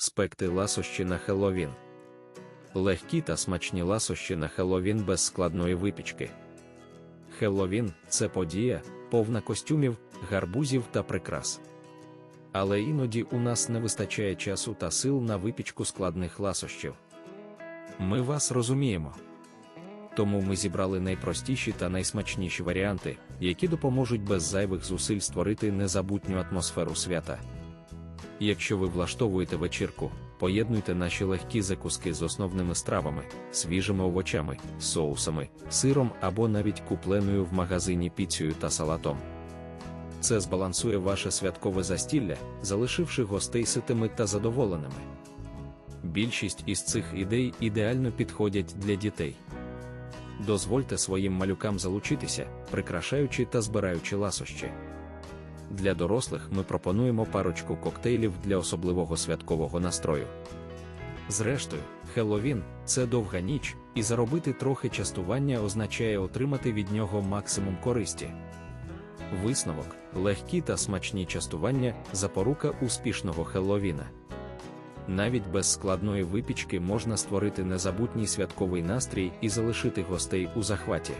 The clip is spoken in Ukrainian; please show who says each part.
Speaker 1: спекти ласощі на Хеллоуін. Легкі та смачні ласощі на Хеллоуін без складної випічки. Хеллоуін – це подія, повна костюмів, гарбузів та прикрас. Але іноді у нас не вистачає часу та сил на випічку складних ласощів. Ми вас розуміємо. Тому ми зібрали найпростіші та найсмачніші варіанти, які допоможуть без зайвих зусиль створити незабутню атмосферу свята. Якщо ви влаштовуєте вечірку, поєднуйте наші легкі закуски з основними стравами, свіжими овочами, соусами, сиром або навіть купленою в магазині піцею та салатом. Це збалансує ваше святкове застілля, залишивши гостей ситими та задоволеними. Більшість із цих ідей ідеально підходять для дітей. Дозвольте своїм малюкам залучитися, прикрашаючи та збираючи ласощі. Для дорослих ми пропонуємо парочку коктейлів для особливого святкового настрою. Зрештою, Хеллоуін – це довга ніч, і заробити трохи частування означає отримати від нього максимум користі. Висновок, легкі та смачні частування запорука успішного Хеллоуіна. Навіть без складної випічки можна створити незабутній святковий настрій і залишити гостей у захваті.